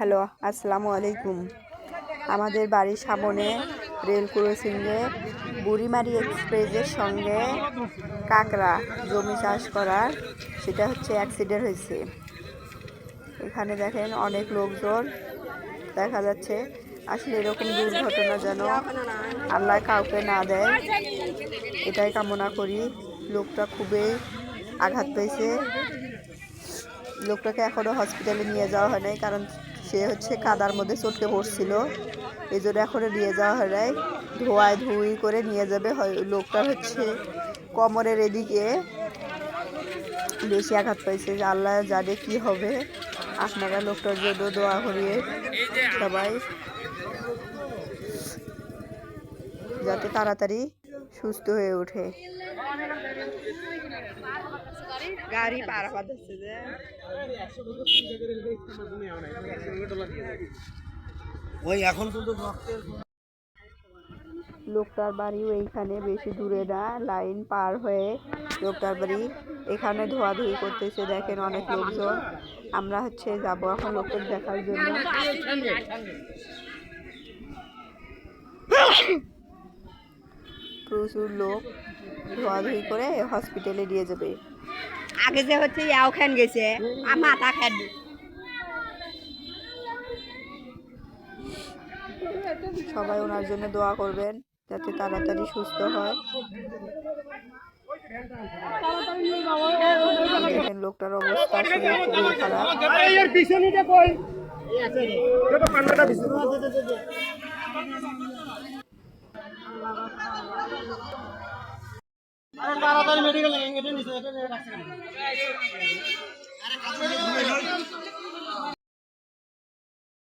Hello, আসসালামু আলাইকুম। আমাদের বাড়ির সামনে রেল ক্রসিংয়ে বুড়িমারি এক্সপ্রেসের সঙ্গে কাকড়া জমি চাষ করার সেটা হচ্ছে অ্যাক্সিডেন্ট হয়েছে। এখানে দেখেন অনেক লোকজন দেখা যাচ্ছে। আসলে এরকম দুর্ঘটনা যেন আল্লাহ কাউকে না দেয়, এটাই কামনা করি। লোকটা খুবই আঘাত পেয়েছে। লোকটাকে এখনও হসপিটালে নিয়ে যাওয়া হয় নাই, কারণ সে হচ্ছে কাদার মধ্যে চটকে পড়ছিল। এই জন্য এখনও নিয়ে যাওয়া হয় ধোয়ায় ধুই করে নিয়ে যাবে লোকটার হচ্ছে কোমরের এদিকে। বেশি আঘাত পাইছে যে আল্লাহ জানে কি হবে। আপনারা লোকটার জন্য দোয়া করিয়ে সবাই যাতে তাড়াতাড়ি সুস্থ হয়ে ওঠে। গাড়ি পার হচ্ছে যে। ওই এখন কিন্তু লোকটার বাড়িও এইখানে বেশি দূরে না লাইন পার হয়ে লোকটার বাড়ি এখানে ধোয়াধুয়ি করতেছে দেখেন অনেক লোকজন। আমরা হচ্ছে যাব এখন লোকটার দেখার জন্য। প্রচুর লোক ধোয়াধুয়ি করে হসপিটালে নিয়ে যাবে। আগে যে হচ্ছে ইয়াও খান গেছে আর মাথা খান সবাই ওনার জন্য দোয়া করবেন যাতে তাড়াতাড়ি সুস্থ হয়। দেখেন লোকটার অবস্থা আসলে খুবই খারাপ। তাড়াতাড়ি মেডিকেল এটা নিচে এটা রাখছে